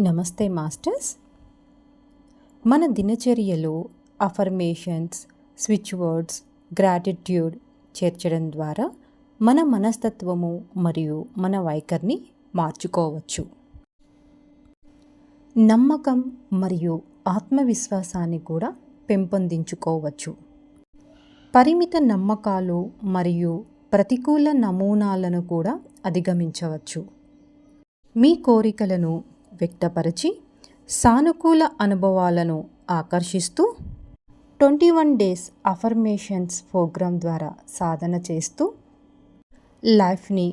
నమస్తే మాస్టర్స్. మన దినచర్యలో అఫర్మేషన్స్ స్విచ్ వర్డ్స్ గ్రాటిట్యూడ్ చేర్చడం ద్వారా మన మనస్తత్వము మరియు మన వైఖరిని మార్చుకోవచ్చు. నమ్మకం మరియు ఆత్మవిశ్వాసాన్ని కూడా పెంపొందించుకోవచ్చు. పరిమిత నమ్మకాలు మరియు ప్రతికూల నమూనాలను కూడా అధిగమించవచ్చు. మీ కోరికలను వ్యక్తపరిచి సానుకూల అనుభవాలను ఆకర్షిస్తూ twenty one days affirmations program ద్వారా సాధన చేస్తూ లైఫ్ని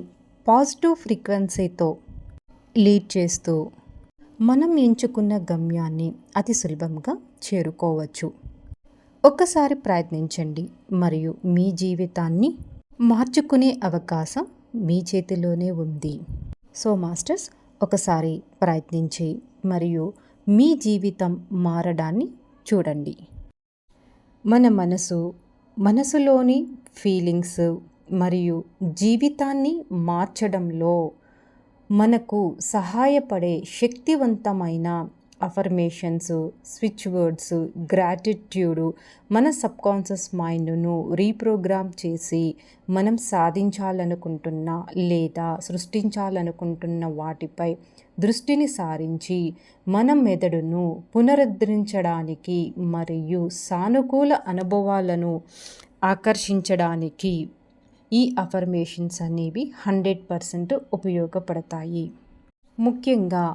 పాజిటివ్ ఫ్రీక్వెన్సీతో లీడ్ చేస్తూ మనం ఎంచుకున్న గమ్యాన్ని అతి సులభంగా చేరుకోవచ్చు. ఒక్కసారి ప్రయత్నించండి మరియు మీ జీవితాన్ని మార్చుకునే అవకాశం మీ చేతిలోనే ఉంది. సో మాస్టర్స్ ఒకసారి ప్రయత్నించి మరియు మీ జీవితం మారడాన్ని చూడండి. మన మనసు మనసులోని ఫీలింగ్స్ మరియు జీవితాన్ని మార్చడంలో మనకు సహాయపడే శక్తివంతమైన అఫర్మేషన్స్ స్విచ్ వర్డ్స్ గ్రాటిట్యూడ్ మన సబ్కాన్షియస్ మైండ్ను రీప్రోగ్రామ్ చేసి మనం సాధించాలనుకుంటున్న లేదా సృష్టించాలనుకుంటున్న వాటిపై దృష్టిని సారించి మన మెదడును పునరుద్ధరించడానికి మరియు సానుకూల అనుభవాలను ఆకర్షించడానికి ఈ అఫర్మేషన్స్ అనేవి హండ్రెడ్ పర్సెంట్ ఉపయోగపడతాయి. ముఖ్యంగా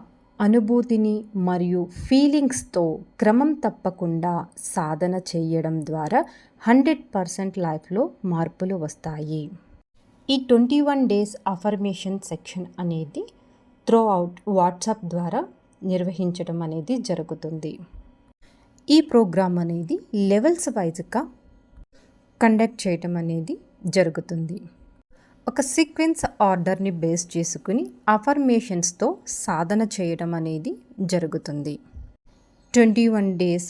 అనుభూతిని మరియు ఫీలింగ్స్తో క్రమం తప్పకుండా సాధన చేయడం ద్వారా హండ్రెడ్ పర్సెంట్ లైఫ్లో మార్పులు వస్తాయి. ఈ twenty one days affirmation section అనేది త్రో అవుట్ వాట్సాప్ ద్వారా నిర్వహించడం అనేది జరుగుతుంది. ఈ ప్రోగ్రాం అనేది లెవెల్స్ వైజ్గా కండక్ట్ చేయటం అనేది జరుగుతుంది. ఒక సీక్వెన్స్ ఆర్డర్ని బేస్ చేసుకుని అఫర్మేషన్స్తో సాధన చేయడం అనేది జరుగుతుంది. ట్వంటీ వన్ డేస్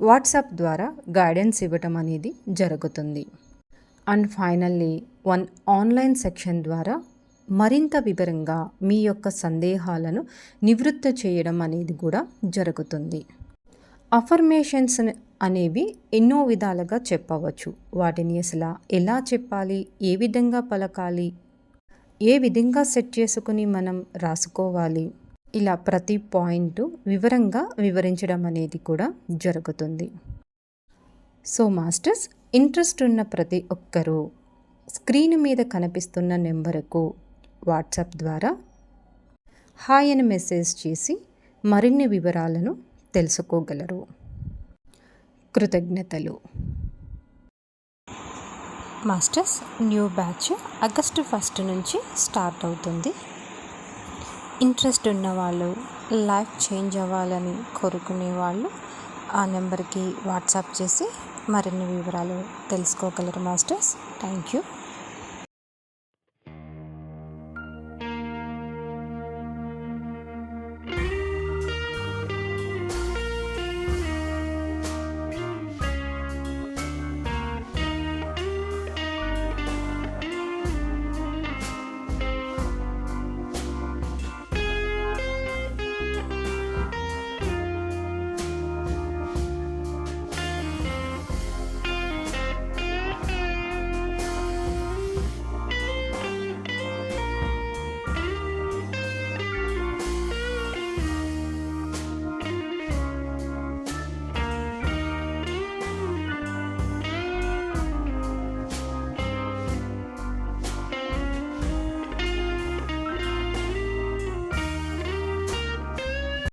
వాట్సాప్ ద్వారా గైడెన్స్ ఇవ్వటం అనేది జరుగుతుంది. And finally one online section ద్వారా మరింత వివరంగా మీ యొక్క సందేహాలను నివృత్తి చేయడం అనేది కూడా జరుగుతుంది. అఫర్మేషన్స్ అనేవి ఎన్నో విధాలుగా చెప్పవచ్చు. వాటిని అసలు ఎలా చెప్పాలి? ఏ విధంగా పలకాలి? ఏ విధంగా సెట్ చేసుకుని మనం రాసుకోవాలి? ఇలా ప్రతి పాయింట్ వివరంగా వివరించడం అనేది కూడా జరుగుతుంది. సో మాస్టర్స్ ఇంట్రెస్ట్ ఉన్న ప్రతి ఒక్కరూ స్క్రీన్ మీద కనిపిస్తున్న నెంబరుకు వాట్సాప్ ద్వారా హాయ్ అని మెసేజ్ చేసి మరిన్ని వివరాలను తెలుసుకోగలరు. కృతజ్ఞతలు. Masters new batch August first నుంచి స్టార్ట్ అవుతుంది. ఇంట్రెస్ట్ ఉన్నవాళ్ళు లైఫ్ చేంజ్ అవ్వాలని కోరుకునే వాళ్ళు ఆ నెంబర్కి వాట్సాప్ చేసి మరిన్ని వివరాలు తెలుసుకోగలరు మాస్టర్స్. Thank you.